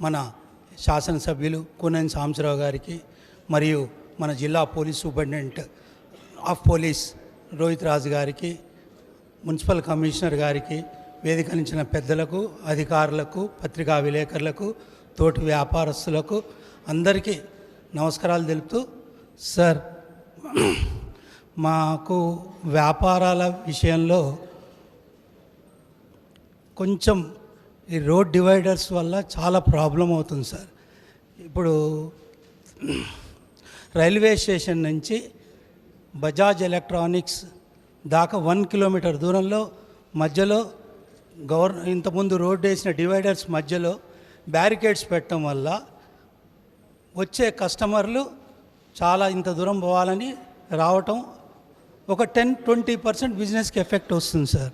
మన శాసనసభ్యులు కూనని సాంబశివరావు గారికి మరియు మన జిల్లా police superintendent of police Rohit Raju గారికి మున్సిపల్ కమిషనర్ గారికి వేదికనించిన పెద్దలకు అధికారులకు పత్రికా విలేకరులకు తోటి వ్యాపారస్తులకు అందరికీ నమస్కారాలు తెలుపుతూ సార్ మాకు వ్యాపారాల విషయంలో కొంచెం ఈ రోడ్ డివైడర్స్ వల్ల చాలా ప్రాబ్లం అవుతుంది సార్. ఇప్పుడు రైల్వే స్టేషన్ నుంచి బజాజ్ ఎలక్ట్రానిక్స్ దాకా వన్ కిలోమీటర్ దూరంలో మధ్యలో గవర్ ఇంతకుముందు రోడ్ వేసిన డివైడర్స్ మధ్యలో బ్యారికేడ్స్ పెట్టడం వల్ల వచ్చే కస్టమర్లు చాలా ఇంత దూరం పోవాలని రావటం ఒక టెన్ ట్వంటీ పర్సెంట్ బిజినెస్కి ఎఫెక్ట్ వస్తుంది సార్.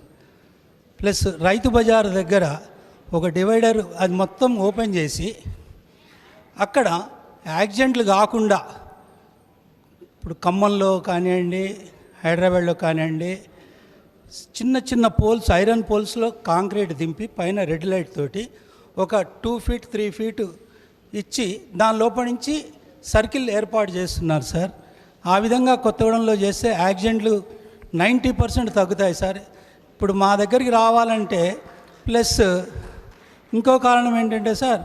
ప్లస్ రైతు బజార్ దగ్గర ఒక డివైడర్ అది మొత్తం ఓపెన్ చేసి అక్కడ యాక్సిడెంట్లు కాకుండా ఇప్పుడు ఖమ్మంలో కానివ్వండి హైదరాబాద్లో కానివ్వండి చిన్న చిన్న పోల్స్ ఐరన్ పోల్స్లో కాంక్రీట్ దింపి పైన రెడ్ లైట్ తోటి ఒక టూ ఫీట్ త్రీ ఫీట్ ఇచ్చి దాని లోపల నుంచి సర్కిల్ ఏర్పాటు చేస్తున్నారు సార్. ఆ విధంగా కొత్తగూడెంలో చేస్తే యాక్సిడెంట్లు నైంటీ పర్సెంట్ తగ్గుతాయి సార్. ఇప్పుడు మా దగ్గరికి రావాలంటే ప్లస్ ఇంకో కారణం ఏంటంటే సార్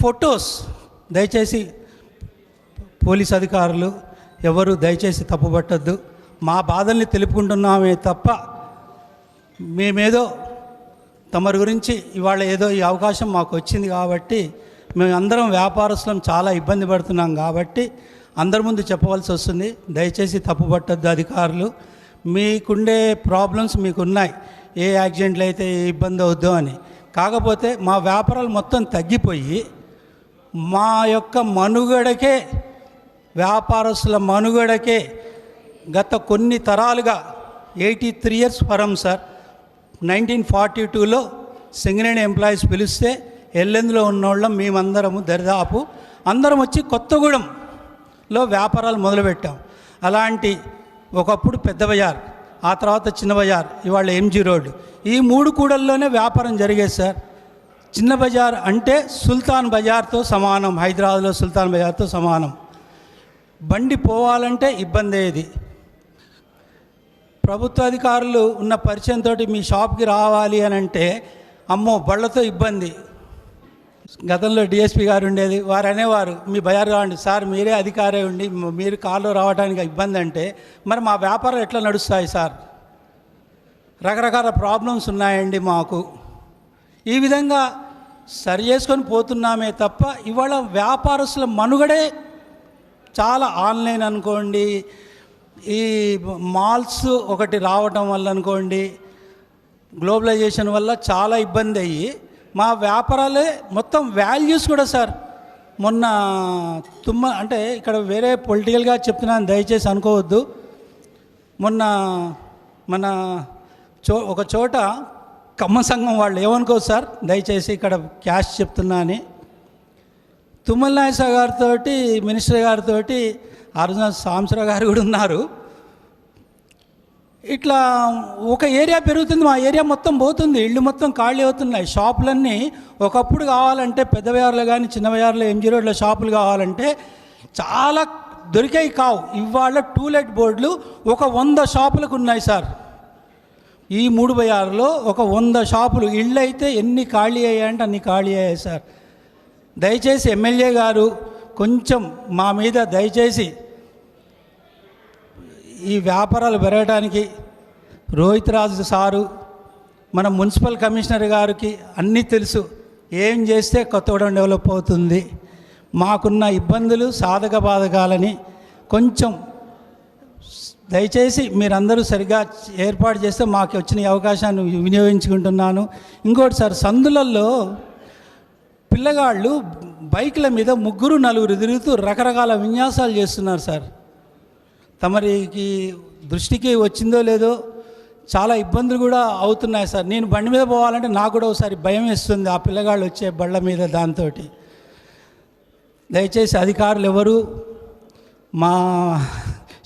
ఫొటోస్ దయచేసి పోలీస్ అధికారులు ఎవరు దయచేసి తప్పుపట్టద్దు. మా బాధల్ని తెలుపుకుంటున్నామే తప్ప మేమేదో తమరి గురించి ఇవాళ ఏదో ఈ అవకాశం మాకు వచ్చింది కాబట్టి మేము అందరం వ్యాపారస్తులం చాలా ఇబ్బంది పడుతున్నాం కాబట్టి అందరి ముందు చెప్పవలసి వస్తుంది. దయచేసి తప్పుపట్టద్దు అధికారులు. మీకుండే ప్రాబ్లమ్స్ మీకున్నాయి. ఏ యాక్సిడెంట్లు అయితే ఏ ఇబ్బంది అవుద్దో అని. కాకపోతే మా వ్యాపారాలు మొత్తం తగ్గిపోయి మా యొక్క మనుగడకే వ్యాపారస్తుల మనుగడకే గత కొన్ని తరాలుగా ఎయిటీ త్రీ ఇయర్స్ పరం సార్ నైన్టీన్ ఫార్టీ టూలో సింగరేణి ఎంప్లాయీస్ పిలిస్తే ఎల్లెందులో ఉన్నోళ్ళం మేమందరము దరిదాపు అందరం వచ్చి కొత్తగూడెంలో వ్యాపారాలు మొదలుపెట్టాం. అలాంటి ఒకప్పుడు పెద్ద బజార్ ఆ తర్వాత చిన్న బజార్ ఇవాళ ఎంజీ రోడ్. ఈ మూడు కూడల్లోనే వ్యాపారం జరిగేది సార్. చిన్న బజార్ అంటే సుల్తాన్ బజార్తో సమానం హైదరాబాద్లో సుల్తాన్ బజార్తో సమానం. బండి పోవాలంటే ఇబ్బంది అయ్యేది ప్రభుత్వ అధికారులు ఉన్న పరిచయంతో మీ షాప్కి రావాలి అని అంటే అమ్మో బళ్ళతో ఇబ్బంది. గతంలో డిఎస్పీ గారు ఉండేది వారు అనేవారు మీ బయారు కావండి సార్ మీరే అధికారే ఉండి మీరు కారులో రావడానికి ఇబ్బంది అంటే మరి మా వ్యాపారం ఎట్లా నడుస్తాయి సార్? రకరకాల ప్రాబ్లమ్స్ ఉన్నాయండి మాకు. ఈ విధంగా సరి చేసుకొని పోతున్నామే తప్ప ఇవాళ వ్యాపారస్తుల మనుగడే చాలా ఆన్లైన్ అనుకోండి ఈ మాల్స్ ఒకటి రావటం వల్ల అనుకోండి గ్లోబలైజేషన్ వల్ల చాలా ఇబ్బంది అయ్యి మా వ్యాపారాలే మొత్తం వాల్యూస్ కూడా సార్ మొన్న తుమ్మ అంటే ఇక్కడ వేరే పొలిటికల్గా చెప్తున్నాను దయచేసి అనుకోవద్దు. మొన్న మన చో ఒక చోట కమ్మ సంఘం వాళ్ళు ఏమనుకో సార్ దయచేసి ఇక్కడ క్యాష్ చెప్తున్నా అని. తుమ్మల నాయస గారితో మినిస్టర్ గారితో అర్జున సాంసరావు గారు కూడా ఉన్నారు. ఇట్లా ఒక ఏరియా పెరుగుతుంది మా ఏరియా మొత్తం పోతుంది ఇళ్ళు మొత్తం ఖాళీ అవుతున్నాయి. షాపులన్నీ ఒకప్పుడు కావాలంటే పెద్ద కానీ చిన్న ఎంజీ రోడ్ల షాపులు కావాలంటే చాలా దొరికాయి కావు. ఇవాళ టూలెట్ బోర్డులు ఒక వంద షాపులకు ఉన్నాయి సార్. ఈ మూడు బజార్లో ఒక వంద షాపులు. ఇళ్ళు అయితే ఎన్ని ఖాళీ అయ్యాయంటే అన్ని ఖాళీ అయ్యాయి సార్. దయచేసి ఎమ్మెల్యే గారు కొంచెం మా మీద దయచేసి ఈ వ్యాపారాలు పెరగడానికి రోహిత్ రాజు సారు మన మున్సిపల్ కమిషనర్ గారికి అన్నీ తెలుసు. ఏం చేస్తే కొత్తగూడెం డెవలప్ అవుతుంది. మాకున్న ఇబ్బందులు సాధక బాధకాలని కొంచెం దయచేసి మీరందరూ సరిగా ఏర్పాటు చేస్తే మాకు వచ్చిన అవకాశాన్ని వినియోగించుకుంటున్నాను. ఇంకోటి సార్ సందులలో పిల్లగాళ్ళు బైక్ల మీద ముగ్గురు నలుగురు తిరుగుతూ రకరకాల విన్యాసాలు చేస్తున్నారు సార్. తమరికి దృష్టికి వచ్చిందో లేదో చాలా ఇబ్బందులు కూడా అవుతున్నాయి సార్. నేను బండి మీద పోవాలంటే నాకు కూడా ఒకసారి భయం వేస్తుంది ఆ పిల్లగాళ్ళు వచ్చే బళ్ళ మీద దాంతో దయచేసి అధికారులు ఎవరు మా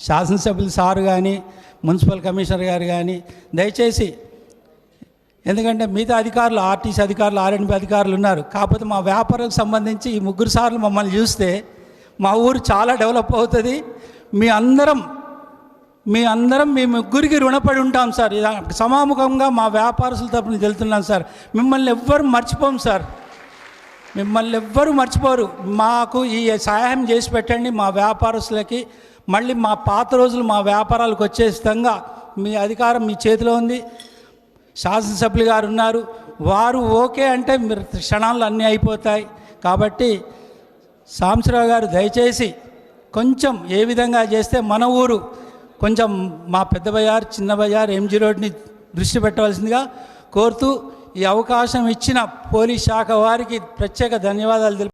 శాసనసభ్యులు సారు కానీ మున్సిపల్ కమిషనర్ గారు కానీ దయచేసి ఎందుకంటే మిగతా అధికారులు ఆర్టీసీ అధికారులు ఆర్ఎండ్బి అధికారులు ఉన్నారు. కాకపోతే మా వ్యాపారాలకు సంబంధించి ఈ ముగ్గురు సార్లు మమ్మల్ని చూస్తే మా ఊరు చాలా డెవలప్ అవుతుంది. మీ అందరం మీ అందరం మీ ముగ్గురికి రుణపడి ఉంటాం సార్. ఇలా సమాముఖంగా మా వ్యాపారస్తుల తరపున వెళ్తున్నాం సార్. మిమ్మల్ని ఎవ్వరు మర్చిపోం సార్. మిమ్మల్ని ఎవ్వరూ మర్చిపోరు. మాకు ఈ సహాయం చేసి పెట్టండి మా వ్యాపారస్తులకి. మళ్ళీ మా పాత రోజులు మా వ్యాపారాలకు వచ్చే విధంగా మీ అధికారం మీ చేతిలో ఉంది. శాసనసభ్యులు గారు ఉన్నారు. వారు ఓకే అంటే మీరు క్షణాల్లో అన్నీ అయిపోతాయి. కాబట్టి సాంబశివరావు గారు దయచేసి కొంచెం ఏ విధంగా చేస్తే మన ఊరు కొంచెం మా పెద్ద బజార్ చిన్న బజార్ ఎంజీ రోడ్ని దృష్టి పెట్టవలసిందిగా కోరుతూ ఈ అవకాశం ఇచ్చిన పోలీస్ శాఖ వారికి ప్రత్యేక ధన్యవాదాలు తెలుపు